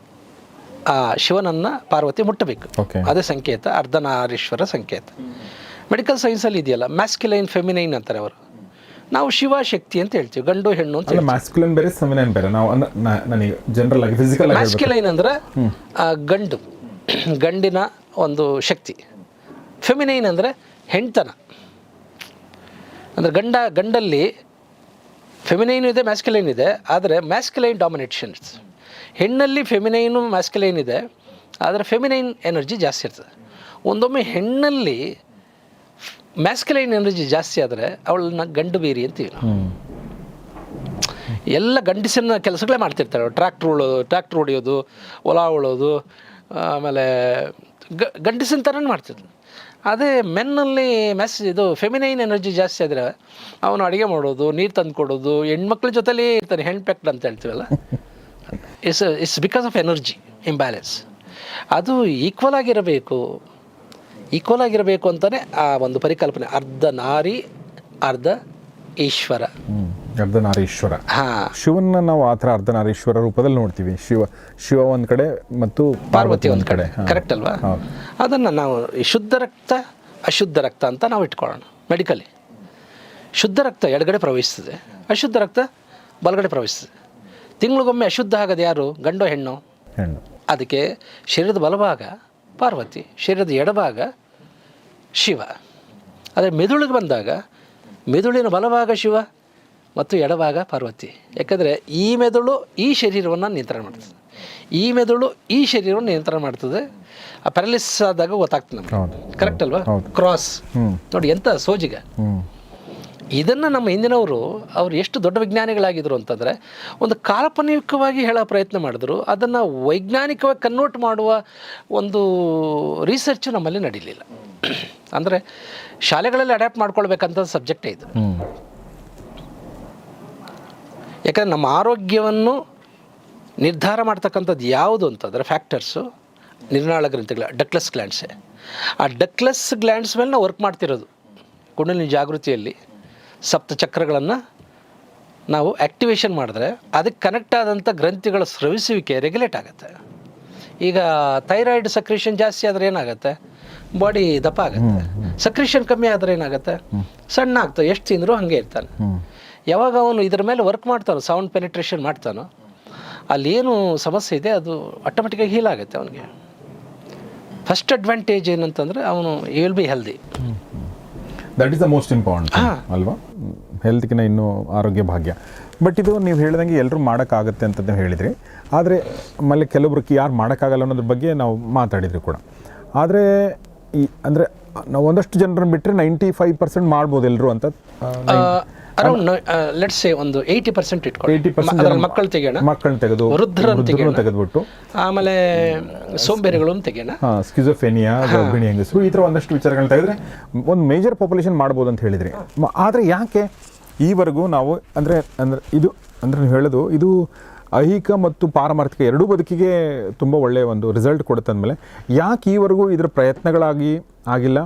ಆ ಶಿವನನ್ನು ಪಾರ್ವತಿ ಮುಟ್ಟಬೇಕು. ಅದೇ ಸಂಕೇತ ಅರ್ಧನಾರೀಶ್ವರ ಸಂಕೇತ. ಮೆಡಿಕಲ್ ಸೈನ್ಸಲ್ಲಿ ಇದೆಯಲ್ಲ ಮ್ಯಾಸ್ಕ್ಯುಲೈನ್ ಫೆಮಿನೈನ್ ಅಂತಾರೆ ಅವರು. ನಾವು ಶಿವ ಶಕ್ತಿ ಅಂತ ಹೇಳ್ತೀವಿ ಗಂಡು ಹೆಣ್ಣು ಅಂತ ಮ್ಯಾಸ್ಕ್ಯುಲೈನ್ ಮ್ಯಾಸ್ಕ್ಯುಲನ್ ಬೇರೆ ಫೆಮಿನೈನ್ ಬೇರೆ? ನಾವು ನನಗೆ ಜನರಲ್ ಆಗಿ ಫಿಸಿಕಲ್ ಹೇಳ್ಬೇಕು. ಅಂದ್ರೆ ಆ, ಗಂಡು. ಗಂಡಿನ ಒಂದು ಶಕ್ತಿ. ಫೆಮಿನೈನ್ ಅಂದರೆ ಹೆಂಡ್ತನ ಅಂದರೆ ಗಂಡ ಗಂಡಲ್ಲಿ ಫೆಮಿನೈನ್ ಇದೆ ಮ್ಯಾಸ್ಕಲೈನ್ ಇದೆ ಆದರೆ ಮ್ಯಾಸ್ಕಲೈನ್ ಡಾಮಿನೇಷನ್ಸ್ ಹೆಣ್ಣಲ್ಲಿ ಫೆಮಿನೈನು ಮ್ಯಾಸ್ಕಲೈನ್ ಇದೆ ಆದರೆ ಫೆಮಿನೈನ್ ಎನರ್ಜಿ ಜಾಸ್ತಿ ಇರ್ತದೆ. ಒಂದೊಮ್ಮೆ ಹೆಣ್ಣಲ್ಲಿ ಮ್ಯಾಸ್ಕಲೈನ್ ಎನರ್ಜಿ ಜಾಸ್ತಿ ಆದರೆ ಅವಳನ್ನ ಗಂಡು ಬೀರಿ ಅಂತೀವಿ ಎಲ್ಲ ಗಂಡಸಿನ ಕೆಲಸಗಳೇ ಮಾಡ್ತಿರ್ತಾರೆ ಟ್ರ್ಯಾಕ್ಟ್ರ್ ಉಳೋದು ಟ್ರ್ಯಾಕ್ಟ್ರ್ ಹೊಡಿಯೋದು ಹೊಲ ಉಳೋದು ಆಮೇಲೆ ಗ, ಗಂಡಸಿನ ಥರನೇ ಮಾಡ್ತಿದ್ರು. ಅದೇ ಮೆನ್ನಲ್ಲಿ ಮೆಸ್, ಇದು ಫೆಮಿನೈನ್ ಎನರ್ಜಿ ಜಾಸ್ತಿ ಆದರೆ ಅವನು ಅಡುಗೆ ಮಾಡೋದು, ನೀರು ತಂದು ಕೊಡೋದು, ಹೆಣ್ಮಕ್ಳ ಜೊತೆಲೇ ಇರ್ತಾನೆ ಹೆಣ್ಣು ಪ್ಯಾಕ್ಡ್ ಅಂತ ಹೇಳ್ತೀವಲ್ಲ? It's it's because of energy imbalance ಅದು ಈಕ್ವಲ್ ಆಗಿರಬೇಕು. ಈಕ್ವಲ್ ಆಗಿರಬೇಕು ಅಂತಲೇ ಆ ಒಂದು ಪರಿಕಲ್ಪನೆ. ಅರ್ಧ ನಾರಿ, ಅರ್ಧ ಈಶ್ವರ. ಅರ್ಧನಾರೀಶ್ವರ. ಹಾಂ. ಶಿವನ್ನ ನಾವು ಆ ಥರ ಅರ್ಧನಾರೀಶ್ವರ ರೂಪದಲ್ಲಿ ನೋಡ್ತೀವಿ. ಶಿವ ಶಿವ ಒಂದು ಕಡೆ ಮತ್ತು ಪಾರ್ವತಿ ಒಂದು ಕಡೆ. ಕರೆಕ್ಟ್ ಅಲ್ವಾ. ಅದನ್ನು ನಾವು ಶುದ್ಧ ರಕ್ತ ಅಶುದ್ಧ ರಕ್ತ ಅಂತ ನಾವು ಇಟ್ಕೊಳ್ಳೋಣ ಮೆಡಿಕಲಿ ಶುದ್ಧ ರಕ್ತ ಎಡಗಡೆ ಪ್ರವಹಿಸ್ತದೆ ಅಶುದ್ಧ ರಕ್ತ ಬಲಗಡೆ ಪ್ರವಹಿಸ್ತದೆ. ತಿಂಗಳಿಗೊಮ್ಮೆ ಅಶುದ್ಧ ಆಗೋದು ಯಾರು? ಗಂಡು ಹೆಣ್ಣು? ಹೆಣ್ಣು. ಅದಕ್ಕೆ ಶರೀರದ ಬಲಭಾಗ ಪಾರ್ವತಿ ಶರೀರದ ಎಡಭಾಗ ಶಿವ. ಆದರೆ ಮೆದುಳಿಗೆ ಬಂದಾಗ ಮೆದುಳಿನ ಬಲಭಾಗ ಶಿವ ಮತ್ತು ಎಡಭಾಗ ಪಾರ್ವತಿ. ಯಾಕಂದರೆ ಈ ಮೆದುಳು ಈ ಶರೀರವನ್ನು ನಿಯಂತ್ರಣ ಮಾಡ್ತದೆ. ಈ ಮೆದುಳು ಈ ಶರೀರವನ್ನು ನಿಯಂತ್ರಣ ಮಾಡ್ತದೆ. ಆ ಪ್ಯಾರಲಿಸ್ ಆದಾಗ ಗೊತ್ತಾಗ್ತದೆ ನಮಗೆ. ಕರೆಕ್ಟ್ ಅಲ್ವಾ? ಕ್ರಾಸ್ ನೋಡಿ ಎಂಥ ಸೋಜಿಗ? ಇದನ್ನು ನಮ್ಮ ಹಿಂದಿನವರು ಅವರು ಎಷ್ಟು ದೊಡ್ಡ ವಿಜ್ಞಾನಿಗಳಾಗಿದ್ರು ಅಂತಂದರೆ ಒಂದು ಕಾಲ್ಪನಿಕವಾಗಿ ಹೇಳೋ ಪ್ರಯತ್ನ ಮಾಡಿದ್ರು. ಅದನ್ನು ವೈಜ್ಞಾನಿಕವಾಗಿ ಕನ್ವರ್ಟ್ ಮಾಡುವ ಒಂದು ರಿಸರ್ಚ್ ನಮ್ಮಲ್ಲಿ ನಡೀಲಿಲ್ಲ. ಅಂದರೆ ಶಾಲೆಗಳಲ್ಲಿ ಅಡ್ಯಾಪ್ಟ್ ಮಾಡ್ಕೊಳ್ಬೇಕಂತ ಸಬ್ಜೆಕ್ಟೇ ಇದು. ಯಾಕಂದರೆ ನಮ್ಮ ಆರೋಗ್ಯವನ್ನು ನಿರ್ಧಾರ ಮಾಡ್ತಕ್ಕಂಥದ್ದು ಯಾವುದು ಅಂತಂದರೆ ಫ್ಯಾಕ್ಟರ್ಸು ನಿರ್ನಾಳ ಗ್ರಂಥಿಗಳ ಡಕ್ಲಸ್ ಗ್ಲ್ಯಾಂಡ್ಸೆ ಆ ಡಕ್ಲಸ್ ಗ್ಲ್ಯಾಂಡ್ಸ್ ಮೇಲೆ ನಾವು ವರ್ಕ್ ಮಾಡ್ತಿರೋದು. ಕುಂಡಲಿನಿ ಜಾಗೃತಿಯಲ್ಲಿ ಸಪ್ತ ಚಕ್ರಗಳನ್ನು ನಾವು ಆ್ಯಕ್ಟಿವೇಶನ್ ಮಾಡಿದ್ರೆ ಅದಕ್ಕೆ ಕನೆಕ್ಟ್ ಆದಂಥ ಗ್ರಂಥಿಗಳ ಸ್ರವಿಸುವಿಕೆ ರೆಗ್ಯುಲೇಟ್ ಆಗುತ್ತೆ. ಈಗ ಥೈರಾಯ್ಡ್ ಸಕ್ರೇಷನ್ ಜಾಸ್ತಿ ಆದರೆ ಏನಾಗುತ್ತೆ? ಬಾಡಿ ದಪ್ಪ ಆಗುತ್ತೆ. ಸಕ್ರಿಷನ್ ಕಮ್ಮಿ ಆದರೆ ಏನಾಗುತ್ತೆ? ಸಣ್ಣ ಆಗ್ತದೆ. ಎಷ್ಟು ತಿಂದರೂ ಹಾಗೆ ಇರ್ತಾನೆ. ಯಾವಾಗ ಅವನು ಇದ್ರ ಮೇಲೆ ವರ್ಕ್ ಮಾಡ್ತಾನೋ ಸೌಂಡ್ ಪೆನಿಟ್ರೇಷನ್ ಮಾಡ್ತಾನೋ ಅಲ್ಲೇನು ಸಮಸ್ಯೆ ಇದೆ ಅದು ಆಟೋಮೆಟಿಕಾಗಿ ಹೀಲ್ ಆಗುತ್ತೆ ಅವನಿಗೆ. ಫಸ್ಟ್ ಅಡ್ವಾಂಟೇಜ್ ಏನಂತಂದ್ರೆ ಅವನು will be healthy that is the most important ಅಲ್ವಾ? ಹೆಲ್ತ್ಗಿನ ಇನ್ನೂ ಆರೋಗ್ಯ ಭಾಗ್ಯ. ಬಟ್ ಇದು ನೀವು ಹೇಳಿದಂಗೆ ಎಲ್ಲರೂ ಮಾಡೋಕ್ಕಾಗತ್ತೆ ಅಂತ ನೀವು ಹೇಳಿದ್ರಿ. ಆದರೆ ಆಮೇಲೆ ಕೆಲವೊಬ್ರಿಗೆ ಯಾರು ಮಾಡೋಕ್ಕಾಗಲ್ಲ ಅನ್ನೋದ್ರ ಬಗ್ಗೆ ನಾವು ಮಾತಾಡಿದ್ರಿ ಕೂಡ. ಆದರೆ ಈ ಅಂದರೆ ನಾವು ಒಂದಷ್ಟು ಜನರನ್ನ ಬಿಟ್ಟರೆ ನೈಂಟಿ ಫೈವ್ ಪರ್ಸೆಂಟ್ ಮಾಡ್ಬೋದು ಎಲ್ಲರೂ ಅಂತ. ಅರೌಂಡ್ ಲೆಟ್ಸ್ ಸೇ ಒಂದು ಏಯ್ಟಿ ಪರ್ಸೆಂಟ್ ಇಟ್ಕೊಳ್ಳಿ. ಏಯ್ಟಿ ಪರ್ಸೆಂಟ್ ಅದ್ರಲ್ಲಿ ಮಕ್ಕಳು ತೆಗೆಯೋಣ. ಮಕ್ಕಳನ್ನ ತೆಗೆದು ವೃದ್ಧರನ್ನು ತೆಗೆಯೋಣ. ತೆಗೆದ್ಬಿಟ್ಟು. ಆಮೇಲೆ ಸೋಂಬೇರಿಗಳನ್ನು ತೆಗೆಯೋಣ. ಸ್ಕಿಜೋಫೆನಿಯಾ ಗರ್ಭಿಣಿ ಹೆಂಗಸರು ಈ ಥರ ಒಂದಷ್ಟು ವಿಚಾರಗಳನ್ನ ತೆಗೆದ್ರೆ ಒಂದು ಮೇಜರ್ ಪಾಪ್ಯುಲೇಷನ್ ಮಾಡ್ಬೋದು ಅಂತ ಹೇಳಿದ್ರಿ. ಆದ್ರೆ ಆದರೆ ಯಾಕೆ ಈವರೆಗೂ ನಾವು ಅಂದರೆ ಅಂದರೆ ಇದು ಅಂದರೆ ನೀವು ಹೇಳೋದು ಇದು ಐಹಿಕ ಮತ್ತು ಪಾರಮಾರ್ಥಿಕ ಎರಡೂ ಬದುಕಿಗೆ ತುಂಬ ಒಳ್ಳೆಯ ಒಂದು ರಿಸಲ್ಟ್ ಕೊಡುತ್ತೆ ಅಂದಮೇಲೆ, ಯಾಕೆ ಈವರೆಗೂ ಇದರ ಪ್ರಯತ್ನಗಳಾಗಿ ಆಗಿಲ್ಲ?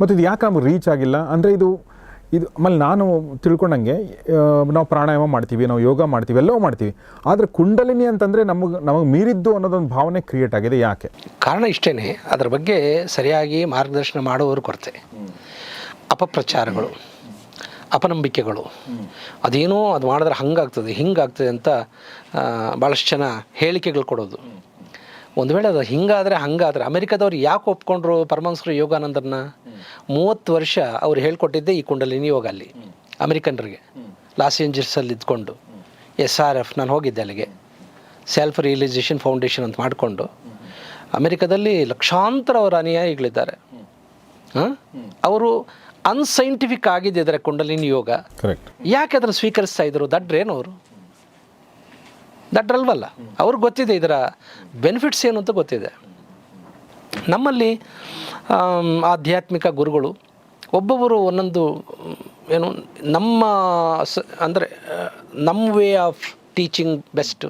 ಮತ್ತು ಇದು ಯಾಕೆ ನಮ್ಗೆ ರೀಚ್ ಆಗಿಲ್ಲ? ಅಂದರೆ ಇದು ಇದು ಆಮೇಲೆ ನಾನು ತಿಳ್ಕೊಂಡಂಗೆ ನಾವು ಪ್ರಾಣಾಯಾಮ ಮಾಡ್ತೀವಿ, ನಾವು ಯೋಗ ಮಾಡ್ತೀವಿ, ಎಲ್ಲವೂ ಮಾಡ್ತೀವಿ. ಆದರೆ ಕುಂಡಲಿನಿ ಅಂತಂದರೆ ನಮಗೆ ನಮಗೆ ಮೀರಿದ್ದು ಅನ್ನೋದೊಂದು ಭಾವನೆ ಕ್ರಿಯೇಟ್ ಆಗಿದೆ ಯಾಕೆ? ಕಾರಣ ಇಷ್ಟೇ ಅದರ ಬಗ್ಗೆ ಸರಿಯಾಗಿ ಮಾರ್ಗದರ್ಶನ ಮಾಡುವವರು ಕೊರತೆ. ಅಪಪ್ರಚಾರಗಳು. ಅಪನಂಬಿಕೆಗಳು. ಅದೇನೋ ಅದು ಮಾಡಿದ್ರೆ ಹಂಗಾಗ್ತದೆ, ಹಿಂಗಾಗ್ತದೆ ಅಂತ ಭಾಳಷ್ಟು ಜನ ಹೇಳಿಕೆಗಳು ಕೊಡೋದು. ಒಂದು ವೇಳೆ ಅದು ಹಿಂಗಾದರೆ ಹಂಗಾದರೆ ಅಮೆರಿಕದವ್ರು ಯಾಕೆ ಒಪ್ಕೊಂಡ್ರು ಪರಮಹಂಸರು ಯೋಗಾನಂದರನ್ನ? ಮೂವತ್ತು ವರ್ಷ ಅವ್ರು ಹೇಳ್ಕೊಟ್ಟಿದ್ದೆ ಈ ಕುಂಡಲಿನಿ ಯೋಗ ಅಲ್ಲಿ, ಅಮೆರಿಕನ್ರಿಗೆ. ಲಾಸ್ ಏಂಜಲ್ಸಲ್ಲಿ ಇದ್ಕೊಂಡು, ಎಸ್ ಆರ್ ಎಫ್ ನಾನು ಹೋಗಿದ್ದೆ ಅಲ್ಲಿಗೆ. ಸೆಲ್ಫ್ ರಿಯಲೈಸೇಷನ್ ಫೌಂಡೇಶನ್ ಅಂತ ಮಾಡಿಕೊಂಡು, ಅಮೆರಿಕದಲ್ಲಿ ಲಕ್ಷಾಂತರ ಅವರ ಅನುಯಾಯಿಗಳಿದ್ದಾರೆ. ಅವರು ಅನ್ಸೈಂಟಿಫಿಕ್ ಆಗಿದೆ ಇದರ ಕುಂಡಲಿನಿ ಯೋಗ. ಕರೆಕ್ಟ್ ಯಾಕೆ ಅದನ್ನು ಸ್ವೀಕರಿಸ್ತಾ ಇದ್ರು? ದಡ್ರೇನು ಅವರು? ದಡ್ರಲ್ವಲ್ಲ. ಅವ್ರಿಗೆ ಗೊತ್ತಿದೆ ಇದರ ಬೆನಿಫಿಟ್ಸ್ ಏನು ಅಂತ ಗೊತ್ತಿದೆ. ನಮ್ಮಲ್ಲಿ ಆಧ್ಯಾತ್ಮಿಕ ಗುರುಗಳು ಒಬ್ಬೊಬ್ಬರು ಒಂದೊಂದು ಏನು ನಮ್ಮ ಸ ಅಂದರೆ ನಮ್ಮ ವೇ ಆಫ್ ಟೀಚಿಂಗ್ ಬೆಸ್ಟು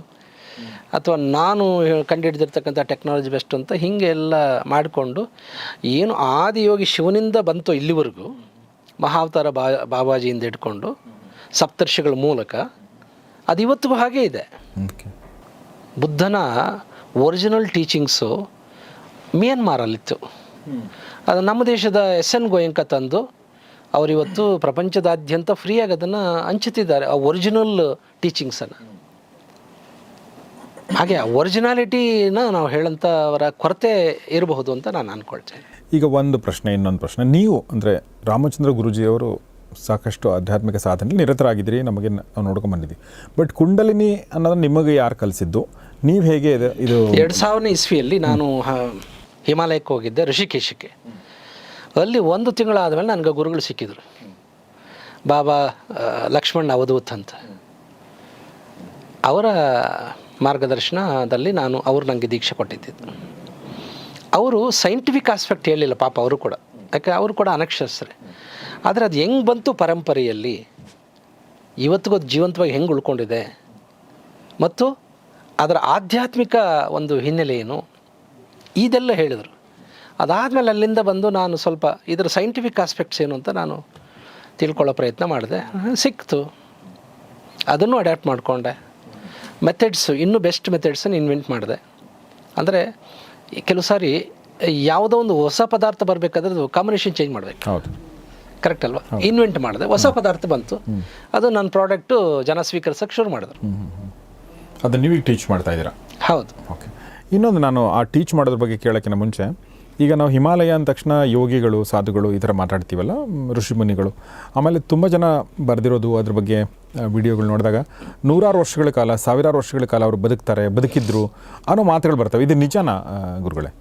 ಅಥವಾ ನಾನು ಕಂಡುಹಿಡಿದಿರ್ತಕ್ಕಂಥ ಟೆಕ್ನಾಲಜಿ ಬೆಸ್ಟ್ ಅಂತ ಹೀಗೆ ಎಲ್ಲ ಮಾಡಿಕೊಂಡು ಏನು ಆದಿಯೋಗಿ ಶಿವನಿಂದ ಬಂತು ಇಲ್ಲಿವರೆಗೂ ಮಹಾವತಾರ ಬಾ ಬಾಬಾಜಿಯಿಂದ ಹಿಡ್ಕೊಂಡು ಸಪ್ತರ್ಷಿಗಳ ಮೂಲಕ ಅದು ಇವತ್ತಿಗೂ ಹಾಗೇ ಇದೆ. ಬುದ್ಧನ ಒರಿಜಿನಲ್ ಟೀಚಿಂಗ್ಸು ಮಿಯನ್ಮಾರಲ್ಲಿತ್ತು. ಅದು ನಮ್ಮ ದೇಶದ ಎಸ್ ಎನ್ ಗೋಯಂಕ ತಂದು ಅವರಿವತ್ತು ಪ್ರಪಂಚದಾದ್ಯಂತ ಫ್ರೀಯಾಗಿ ಅದನ್ನು ಹಂಚುತ್ತಿದ್ದಾರೆ ಆ ಒರಿಜಿನಲ್ ಟೀಚಿಂಗ್ಸನ್ನು ಹಾಗೆ ಒರಿಜಿನಾಲಿಟಿನ ನಾವು ಹೇಳಂಥವರ ಕೊರತೆ ಇರಬಹುದು ಅಂತ ನಾನು ಅಂದ್ಕೊಳ್ತೇನೆ ಈಗ ಒಂದು ಪ್ರಶ್ನೆ ಇನ್ನೊಂದು ಪ್ರಶ್ನೆ. ನೀವು ಅಂದರೆ ರಾಮಚಂದ್ರ ಗುರುಜಿಯವರು ಸಾಕಷ್ಟು ಆಧ್ಯಾತ್ಮಿಕ ಸಾಧನೆ ನಿರತರಾಗಿದ್ದೀರಿ ನಮಗೆ ನಾವು ನೋಡ್ಕೊಂಡು ಬಂದಿದ್ದೀವಿ. ಬಟ್ ಕುಂಡಲಿನಿ ಅನ್ನೋದನ್ನ ನಿಮಗೆ ಯಾರು ಕಲಿಸಿದ್ದು? ನೀವು ಹೇಗೆ ಇದು ಇದು ಎರಡು ಸಾವಿರನೇ ಇಸ್ವಿಯಲ್ಲಿ ನಾನು ಹಿಮಾಲಯಕ್ಕೆ ಹೋಗಿದ್ದೆ ಋಷಿಕೇಶಕ್ಕೆ ಅಲ್ಲಿ ಒಂದು ತಿಂಗಳಾದ ಮೇಲೆ ನನಗೆ ಗುರುಗಳು ಸಿಕ್ಕಿದ್ರು. ಬಾಬಾ ಲಕ್ಷ್ಮಣ್ ಅವಧೂತ್ ಅಂತ. ಅವರ ಮಾರ್ಗದರ್ಶನದಲ್ಲಿ ನಾನು ಅವರು ನನಗೆ ದೀಕ್ಷೆ ಕೊಟ್ಟಿದ್ದಿದ್ದು. ಅವರು ಸೈಂಟಿಫಿಕ್ ಆಸ್ಪೆಕ್ಟ್ ಹೇಳಿಲ್ಲ, ಪಾಪ ಅವರು ಕೂಡ. ಯಾಕೆ ಅವರು ಕೂಡ ಅನಕ್ಷರಸ್ರೆ ಆದರೆ ಅದು ಹೆಂಗೆ ಬಂತು ಪರಂಪರೆಯಲ್ಲಿ? ಇವತ್ತಿಗೂ ಜೀವಂತವಾಗಿ ಹೆಂಗೆ ಉಳ್ಕೊಂಡಿದೆ? ಮತ್ತು ಅದರ ಆಧ್ಯಾತ್ಮಿಕ ಒಂದು ಹಿನ್ನೆಲೆ ಏನು? ಇದೆಲ್ಲ ಹೇಳಿದರು. ಅದಾದಮೇಲೆ ಅಲ್ಲಿಂದ ಬಂದು ನಾನು ಸ್ವಲ್ಪ ಇದರ ಸೈಂಟಿಫಿಕ್ ಆಸ್ಪೆಕ್ಟ್ಸ್ ಏನು ಅಂತ ನಾನು ತಿಳ್ಕೊಳ್ಳೋ ಪ್ರಯತ್ನ ಮಾಡಿದೆ. ಸಿಕ್ತು. ಅದನ್ನು ಅಡ್ಯಾಪ್ಟ್ ಮಾಡಿಕೊಂಡೆ. ಮೆಥಡ್ಸು ಇನ್ನೂ ಬೆಸ್ಟ್ ಮೆಥಡ್ಸನ್ನು ಇನ್ವೆಂಟ್ ಮಾಡಿದೆ. ಅಂದರೆ ಕೆಲವು ಸಾರಿ ಯಾವುದೋ ಒಂದು ಹೊಸ ಪದಾರ್ಥ ಬರಬೇಕಾದ್ರೆ ಅದು ಕಾಂಬಿನೇಷನ್ ಚೇಂಜ್ ಮಾಡಬೇಕು. ಹೌದು. ಕರೆಕ್ಟ್ ಅಲ್ವಾ? ಇನ್ವೆಂಟ್ ಮಾಡಿದೆ. ಹೊಸ ಪದಾರ್ಥ ಬಂತು. ಅದು ನನ್ನ ಪ್ರಾಡಕ್ಟು ಜನ ಸ್ವೀಕರಿಸೋಕ್ಕೆ ಶುರು ಮಾಡಿದ್ರು. ಅದನ್ನು ನೀವೀಗ ಟೀಚ್ ಮಾಡ್ತಾ ಇದ್ದೀರಾ? ಹೌದು. ಓಕೆ ಇನ್ನೊಂದು ನಾನು ಆ ಟೀಚ್ ಮಾಡೋದ್ರ ಬಗ್ಗೆ ಕೇಳೋಕ್ಕಿಂತ ಮುಂಚೆ ಈಗ ನಾವು ಹಿಮಾಲಯ ಅಂದ ತಕ್ಷಣ ಯೋಗಿಗಳು, ಸಾಧುಗಳು ಈ ಥರ ಮಾತಾಡ್ತೀವಲ್ಲ ಋಷಿಮುನಿಗಳು ಆಮೇಲೆ ತುಂಬ ಜನ ಬರೆದಿರೋದು ಅದ್ರ ಬಗ್ಗೆ ವಿಡಿಯೋಗಳು ನೋಡಿದಾಗ ನೂರಾರು ವರ್ಷಗಳ ಕಾಲ, ಸಾವಿರಾರು ವರ್ಷಗಳ ಕಾಲ ಅವರು ಬದುಕ್ತಾರೆ, ಬದುಕಿದ್ರು ಅನ್ನೋ ಮಾತುಗಳು ಬರ್ತವೆ. ಇದು ನಿಜನಾ ಗುರುಗಳೇ?